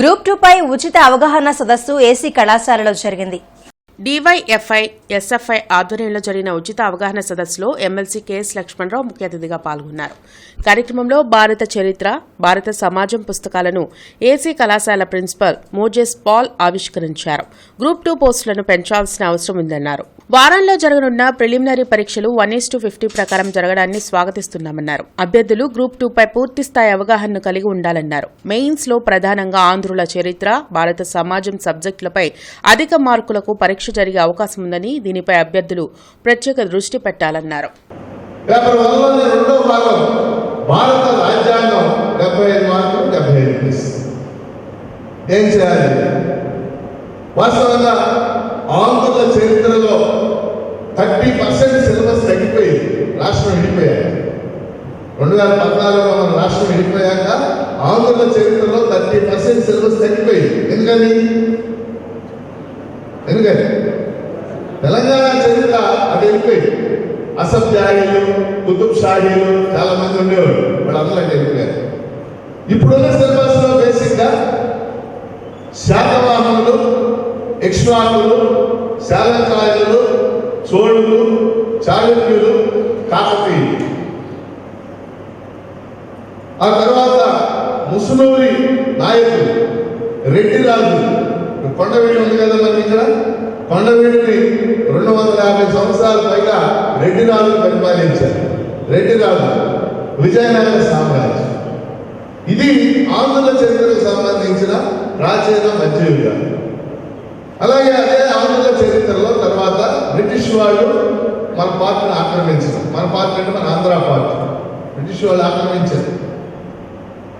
Group two pi ఉచిత అవగాహన సదస్సు ఏసీ కళాశాలలో జరిగింది. డివైఎఫ్ఐ ఎస్ఎఫ్ఐ ఆధ్వర్యంలో జరిగిన ఉచిత అవగాహన సదస్సులో ఎమ్మెల్సీ కెఎస్ లక్ష్మణరావు ముఖ్య అతిథిగా పాల్గొన్నారు. కార్యక్రమంలో భారత చరిత్ర భారత సమాజం పుస్తకాలను ఏసీ కళాశాల ప్రిన్సిపల్ మోజెస్ పాల్ ఆవిష్కరించారు. గ్రూప్ టూ పోస్టులను పెంచాల్సిన అవసరం ఉందన్నారు. వారంలో జరగనున్న ప్రిలిమినరీ పరీక్షలు వన్ ఈస్ టు ఫిఫ్టీ ప్రకారం జరగడాన్ని స్వాగతిస్తున్నామన్నారు. అభ్యర్థులు గ్రూప్ టూపై పూర్తిస్థాయి అవగాహనను కలిగి ఉండాలన్నారు. మెయిన్స్లో ప్రధానంగా ఆంధ్రుల చరిత్ర భారత సమాజం సబ్జెక్టులపై అధిక మార్కులకు పరీక్ష జరిగే అవకాశం ఉందని దీనిపై అభ్యర్థులు ప్రత్యేక దృష్టి పెట్టాలన్నారు. భారత రాజ్యాంగం డెబ్బై ఐదు మార్కులు డెబ్బై ఐదు ఏం చేయాలి? వాస్తవంగా ఆంధ్రుల చరిత్రలో థర్టీ పర్సెంట్ సిలబస్ తగ్గిపోయి రాష్ట్రం విడిపోయాయి రెండు వేల పద్నాలుగులో మన రాష్ట్రం విడిపోయాక ఆంధ్రుల చరిత్రలో థర్టీ పర్సెంట్ సిలబస్ తగ్గిపోయి ఎందుకని? ఎందుకని? తెలంగాణ చరిత్ర అది వెళ్ళిపోయింది. అసభ్యాయులు కుతుబ్ షాహీలు చాలా మంది ఉండేవారు వాళ్ళందరూ అక్కడ వెళ్ళిపోయారు. ఇప్పుడున్న సిలబస్లో బేసిక్గా శాతవాహనులు ఇక్ష్వాకులు శాలంకాయులు చోళులు చాళుక్యులు కాకతీయులు. ఆ తర్వాత ముసునూరి నాయకులు రెడ్డి రాజు. కొండవీడు ఉంది కదా మనకి ఇక్కడ? కొండవీడిని రెండు వందల యాభై సంవత్సరాల పైగా రెడ్డి పరిపాలించారు. రెడ్డి రాజు విజయనగర సామ్రాజ్యం. ఇది ఆంధ్రుల చరిత్రకు సంబంధించిన ప్రాచీన మధ్యయుగాలు అలాగే అదే ఆంధ్రుల చరిత్రలో తర్వాత బ్రిటిష్ వాళ్ళు మన పార్టీని ఆక్రమించారు మన పార్టీ అంటే మన ఆంధ్ర పార్టీ. బ్రిటిష్ వాళ్ళు ఆక్రమించారు